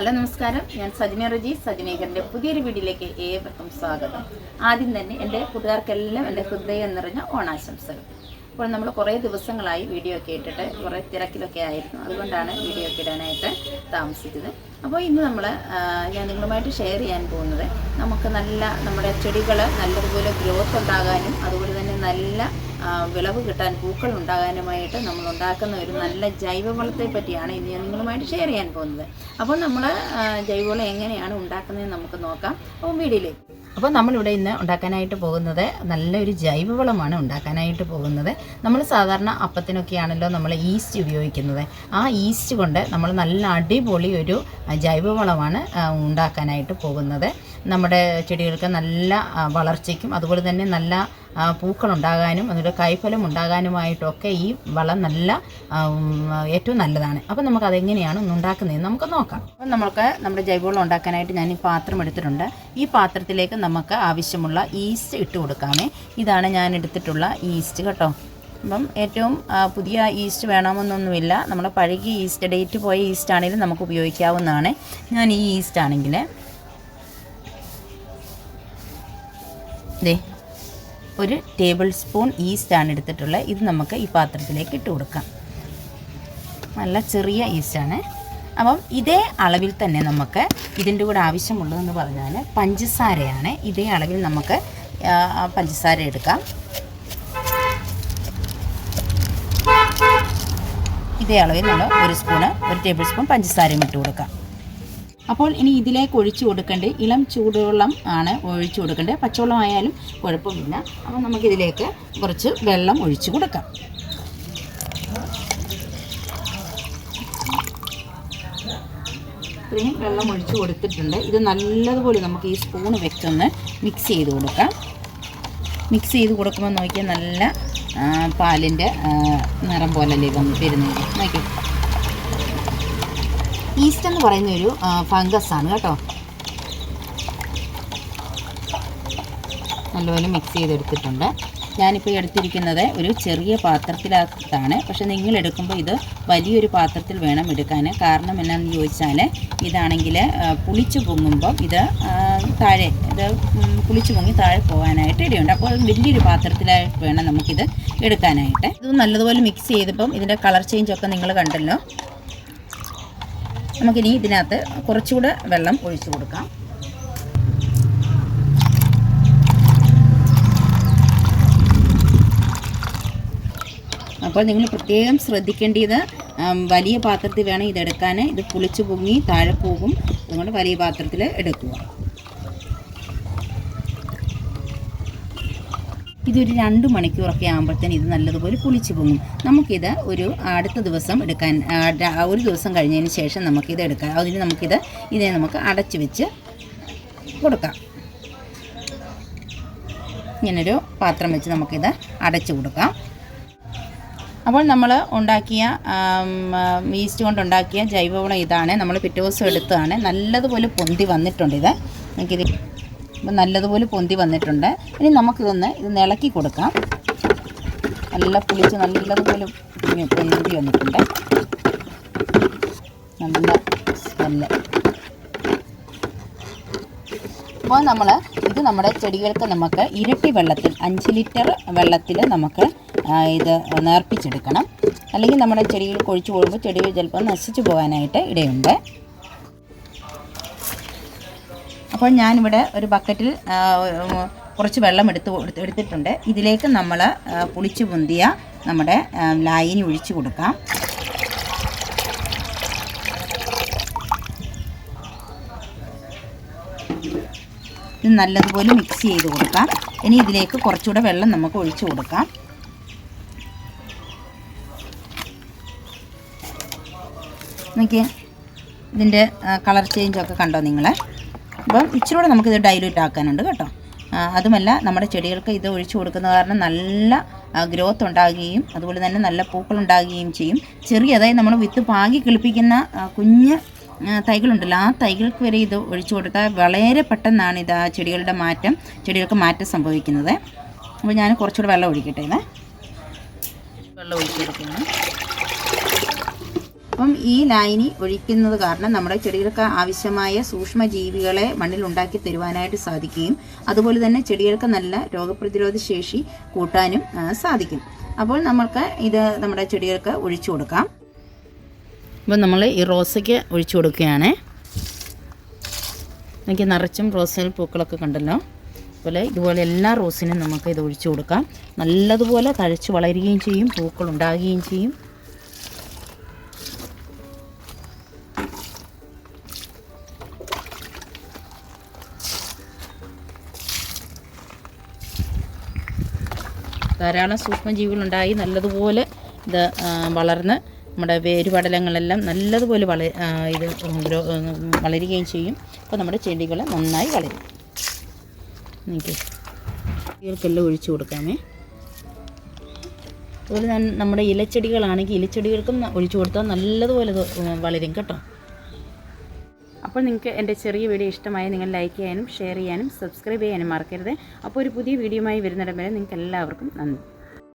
Hello നമസ്കാരം. ഞാൻ സജിന റജി സജിനേഖറിന്റെ പുതിയൊരു വീഡിയോയിലേക്ക് ഏവർക്കും സ്വാഗതം. ആദ്യം തന്നെ എന്റെ കൂട്ടുകാർക്കെല്ലാം എന്റെ ഹൃദയം നിറഞ്ഞ ഓണാശംസകൾ. അപ്പോൾ നമ്മൾ കുറേ ദിവസങ്ങളായി വീഡിയോ ഒക്കെ ഇട്ടിട്ട് കുറേ തിരക്കിലൊക്കെ ആയിരുന്നു. അതുകൊണ്ടാണ് വീഡിയോ ഒക്കെ ഇടാനായിട്ട് താമസിച്ചത്. അപ്പോൾ ഇന്ന് നമ്മൾ ഞാൻ നിങ്ങളുമായിട്ട് ഷെയർ ചെയ്യാൻ പോകുന്നത് നമുക്ക് നല്ല നമ്മുടെ ചെടികൾ നല്ലതുപോലെ ഗ്രോത്ത് ഉണ്ടാകാനും അതുപോലെ തന്നെ നല്ല വിളവ് കിട്ടാൻ പൂക്കൾ ഉണ്ടാകാനുമായിട്ട് നമ്മൾ ഉണ്ടാക്കുന്ന ഒരു നല്ല ജൈവവളത്തെ പറ്റിയാണ് ഇന്ന് ഞാൻ നിങ്ങളുമായിട്ട് ഷെയർ ചെയ്യാൻ പോകുന്നത്. അപ്പോൾ നമ്മൾ ജൈവവളം എങ്ങനെയാണ് ഉണ്ടാക്കുന്നതെന്ന് നമുക്ക് നോക്കാം. അപ്പോൾ വീഡിയോയിലേക്ക്. അപ്പോൾ നമ്മളിവിടെ ഇന്ന് ഉണ്ടാക്കാനായിട്ട് പോകുന്നത് നല്ലൊരു ജൈവവളമാണ് ഉണ്ടാക്കാനായിട്ട് പോകുന്നത്. നമ്മൾ സാധാരണ അപ്പത്തിനൊക്കെയാണല്ലോ നമ്മൾ ഈസ്റ്റ് ഉപയോഗിക്കുന്നത്. ആ ഈസ്റ്റ് കൊണ്ട് നമ്മൾ നല്ല അടിപൊളി ഒരു ജൈവവളമാണ് ഉണ്ടാക്കാനായിട്ട് പോകുന്നത്. നമ്മുടെ ചെടികൾക്ക് നല്ല വളർച്ചയ്ക്കും അതുപോലെ തന്നെ നല്ല പൂക്കളുണ്ടാകാനും അതുപോലെ കൈഫലം ഉണ്ടാകാനുമായിട്ടൊക്കെ ഈ വളം നല്ല ഏറ്റവും നല്ലതാണ്. അപ്പം നമുക്ക് അതെങ്ങനെയാണ് ഉണ്ടാക്കുന്നതെന്ന് നമുക്ക് നോക്കാം. അപ്പം നമുക്ക് നമ്മുടെ ജൈവവളം ഉണ്ടാക്കാനായിട്ട് ഞാൻ ഈ പാത്രം എടുത്തിട്ടുണ്ട്. ഈ പാത്രത്തിലേക്ക് നമുക്ക് ആവശ്യമുള്ള ഈസ്റ്റ് ഇട്ട് കൊടുക്കാമേ. ഇതാണ് ഞാൻ എടുത്തിട്ടുള്ള ഈസ്റ്റ് കേട്ടോ. അപ്പം ഏറ്റവും പുതിയ ഈസ്റ്റ് വേണമെന്നൊന്നുമില്ല. നമ്മുടെ പഴകിയ ഈസ്റ്റ് ഡേറ്റ് പോയ ഈസ്റ്റ് ആണെങ്കിലും നമുക്ക് ഉപയോഗിക്കാവുന്നതാണ്. ഞാൻ ഈ ഈസ്റ്റ് ആണെങ്കിൽ ദേ ഒരു ടേബിൾ സ്പൂൺ ഈസ്റ്റാണ് എടുത്തിട്ടുള്ളത്. ഇത് നമുക്ക് ഈ പാത്രത്തിലേക്ക് ഇട്ട് കൊടുക്കാം. നല്ല ചെറിയ ഈസ്റ്റാണ് അപ്പം ഇതേ അളവിൽ തന്നെ നമുക്ക് ഇതിന്റെ കൂടെ ആവശ്യമുള്ളതെന്ന് പറഞ്ഞാൽ പഞ്ചസാരയാണ്. ഇതേ അളവിൽ നമുക്ക് പഞ്ചസാര എടുക്കാം. ഇതേ അളവിൽ നമ്മൾ ഒരു സ്പൂണ് ഒരു ടേബിൾ സ്പൂൺ പഞ്ചസാരയും ഇട്ട് കൊടുക്കാം. അപ്പോൾ ഇനി ഇതിലേക്ക് ഒഴിച്ചു കൊടുക്കേണ്ടത് ഇളം ചൂടുവെള്ളം ആണ് ഒഴിച്ചു കൊടുക്കേണ്ടത് പച്ചവെള്ളം ആയാലും കുഴപ്പമില്ല അപ്പോൾ നമുക്കിതിലേക്ക് കുറച്ച് വെള്ളം ഒഴിച്ചു കൊടുക്കാം. ഇത്രയും വെള്ളം ഒഴിച്ചു കൊടുത്തിട്ടുണ്ട്. ഇത് നല്ലതുപോലെ നമുക്ക് ഈ സ്പൂൺ വെച്ചൊന്ന് മിക്സ് ചെയ്ത് കൊടുക്കാം. മിക്സ് ചെയ്ത് കൊടുക്കുമ്പോൾ നോക്കിയാൽ നല്ല പാലിന്റെ നിറം പോലല്ലേ വന്ന് വരുന്നത് നോക്കി ഈസ്റ്റ് എന്ന് പറയുന്ന ഒരു ഫംഗസ് ആണ് കേട്ടോ. നല്ലപോലെ മിക്സ് ചെയ്തെടുത്തിട്ടുണ്ട്. ഞാനിപ്പോൾ എടുത്തിരിക്കുന്നത് ഒരു ചെറിയ പാത്രത്തിലാണ് പക്ഷെ നിങ്ങൾ എടുക്കുമ്പോൾ ഇത് വലിയൊരു പാത്രത്തിൽ വേണം എടുക്കാൻ കാരണം എന്നാന്ന് ചോദിച്ചാൽ ഇതാണെങ്കിൽ പുളിച്ചു പൊങ്ങുമ്പോൾ ഇത് താഴെ ഇത് പുളിച്ചു പൊങ്ങി താഴെ പോകാനായിട്ട് ഇടയുണ്ട്. അപ്പോൾ വലിയൊരു പാത്രത്തിലായിട്ട് വേണം നമുക്കിത് എടുക്കാനായിട്ട്. ഇത് നല്ലതുപോലെ മിക്സ് ചെയ്തപ്പം ഇതിന്റെ കളർ ചേഞ്ചൊക്കെ നിങ്ങൾ കണ്ടല്ലോ. നമുക്കിനി ഇതിനകത്ത് കുറച്ചുകൂടെ വെള്ളം ഒഴിച്ചു കൊടുക്കാം. അപ്പോൾ നിങ്ങൾ പ്രത്യേകം ശ്രദ്ധിക്കേണ്ടത് വലിയ പാത്രത്തിൽ വേണം ഇതെടുക്കാൻ. ഇത് പുളിച്ചു പൊങ്ങി താഴെ പോകും. അതുകൊണ്ട് വലിയ പാത്രത്തിൽ എടുക്കുക. ഇതൊരു രണ്ട് മണിക്കൂറൊക്കെ ആകുമ്പോഴത്തേന് ഇത് നല്ലതുപോലെ പുളിച്ചു പൊങ്ങും. നമുക്കിത് ഒരു അടുത്ത ദിവസം എടുക്കാൻ ഒരു ദിവസം കഴിഞ്ഞതിന് ശേഷം നമുക്കിത് എടുക്കാം അതിന് നമുക്കിത് ഇതിനെ നമുക്ക് അടച്ചു വെച്ച് കൊടുക്കാം. ഇങ്ങനൊരു പാത്രം വെച്ച് നമുക്കിത് അടച്ചു കൊടുക്കാം. അപ്പോൾ നമ്മൾ ഉണ്ടാക്കിയ ഈസ്റ്റ് കൊണ്ടുണ്ടാക്കിയ ജൈവവളം ഇതാണ്. നമ്മൾ പിറ്റേ ദിവസം എടുത്തതാണ്. നല്ലതുപോലെ പൊന്തി വന്നിട്ടുണ്ട് ഇത്. നമുക്കിത് ഇപ്പം നല്ലതുപോലെ പൊന്തി വന്നിട്ടുണ്ട്. ഇനി നമുക്കിതൊന്ന് ഇത് ഇളക്കി കൊടുക്കാം. നല്ല പുളിച്ച് നല്ലതുപോലെ പൊന്തി വന്നിട്ടുണ്ട്. നല്ല സ്മെല്ല്. അപ്പോൾ നമ്മൾ ഇത് നമ്മുടെ ചെടികൾക്ക് നമുക്ക് ഇരട്ടി വെള്ളത്തിൽ അഞ്ച് ലിറ്റർ വെള്ളത്തിൽ നമുക്ക് ഇത് നേർപ്പിച്ചെടുക്കണം. അല്ലെങ്കിൽ നമ്മുടെ ചെടികൾക്ക് ഒഴിച്ചു പോകുമ്പോൾ ചെടികൾ ചിലപ്പോൾ നശിച്ചു പോകാനായിട്ട് ഇടയുണ്ട്. അപ്പോൾ ഞാനിവിടെ ഒരു ബക്കറ്റിൽ കുറച്ച് വെള്ളം എടുത്ത് എടുത്തിട്ടുണ്ട്. ഇതിലേക്ക് നമ്മൾ പുളിച്ച് പുളിച്ചു പൊന്തിയ നമ്മുടെ ലായിനി ഒഴിച്ചു കൊടുക്കാം. ഇത് നല്ലതുപോലെ മിക്സ് ചെയ്ത് കൊടുക്കാം. ഇനി ഇതിലേക്ക് കുറച്ചുകൂടെ വെള്ളം നമുക്ക് ഒഴിച്ചു കൊടുക്കാം. നോക്കിയേ ഇതിന്റെ കളർ ചേഞ്ചൊക്കെ കണ്ടോ നിങ്ങൾ അപ്പം ഇച്ചിരി കൂടെ നമുക്കിത് ഡൈലൂറ്റ് ആക്കാനുണ്ട് കേട്ടോ. അതുമല്ല നമ്മുടെ ചെടികൾക്ക് ഇത് ഒഴിച്ചു കൊടുക്കുന്ന കാരണം നല്ല ഗ്രോത്ത് ഉണ്ടാകുകയും അതുപോലെ തന്നെ നല്ല പൂക്കൾ ഉണ്ടാകുകയും ചെയ്യും. ചെറിയ അതായത് നമ്മൾ വിത്ത് പാകി കിളിപ്പിക്കുന്ന കുഞ്ഞ് തൈകളുണ്ടല്ലോ ആ തൈകൾക്ക് വരെ ഇത് ഒഴിച്ചു കൊടുത്താൽ വളരെ പെട്ടെന്നാണ് ഇത് ആ ചെടികളുടെ മാറ്റം ചെടികൾക്ക് മാറ്റം സംഭവിക്കുന്നത്. അപ്പോൾ ഞാൻ കുറച്ചുകൂടെ വെള്ളം ഒഴിക്കട്ടെ വെള്ളം ഒഴിച്ചു കൊടുക്കുന്നു. അപ്പം ഈ ലൈനി ഒഴിക്കുന്നത് കാരണം നമ്മുടെ ചെടികൾക്ക് ആവശ്യമായ സൂക്ഷ്മജീവികളെ മണ്ണിൽ ഉണ്ടാക്കി തരുവാനായിട്ട് സാധിക്കുകയും അതുപോലെ തന്നെ ചെടികൾക്ക് നല്ല രോഗപ്രതിരോധ ശേഷി കൂട്ടാനും സാധിക്കും. അപ്പോൾ നമ്മൾക്ക് ഇത് നമ്മുടെ ചെടികൾക്ക് ഒഴിച്ചു കൊടുക്കാം. അപ്പോൾ നമ്മൾ ഈ റോസയ്ക്ക് ഒഴിച്ചു കൊടുക്കുകയാണ്. എനിക്ക് നിറച്ചും റോസൽ പൂക്കളൊക്കെ കണ്ടല്ലോ. അതുപോലെ ഇതുപോലെ എല്ലാ റോസിനും നമുക്ക് ഇത് ഒഴിച്ചു കൊടുക്കാം. നല്ലതുപോലെ തഴച്ച് വളരുകയും ചെയ്യും പൂക്കൾ ഉണ്ടാകുകയും ചെയ്യും. ധാരാളം സൂക്ഷ്മജീവികളുണ്ടായി നല്ലതുപോലെ ഇത് വളർന്ന് നമ്മുടെ വേരുപടലങ്ങളെല്ലാം നല്ലതുപോലെ വള ഇത് വളരുകയും ചെയ്യും. അപ്പോൾ നമ്മുടെ ചെടികൾ നന്നായി വളരും. എനിക്ക് ചെടികൾക്കെല്ലാം ഒഴിച്ചു കൊടുക്കാമേ. അതുപോലെ നമ്മുടെ ഇലച്ചെടികളാണെങ്കിൽ ഇലച്ചെടികൾക്കും ഒഴിച്ചു കൊടുത്താൽ നല്ലതുപോലെ വളരും കേട്ടോ. അപ്പോൾ നിങ്ങൾക്ക് എന്റെ ചെറിയ വീഡിയോ ഇഷ്ടമായി നിങ്ങൾ ലൈക്ക് ചെയ്യാനും ഷെയർ ചെയ്യാനും സബ്സ്ക്രൈബ് ചെയ്യാനും മറക്കരുത്. അപ്പോൾ ഒരു പുതിയ വീഡിയോയുമായി വരുന്നിടം വരെ നിങ്ങൾക്ക് എല്ലാവർക്കും നന്ദി.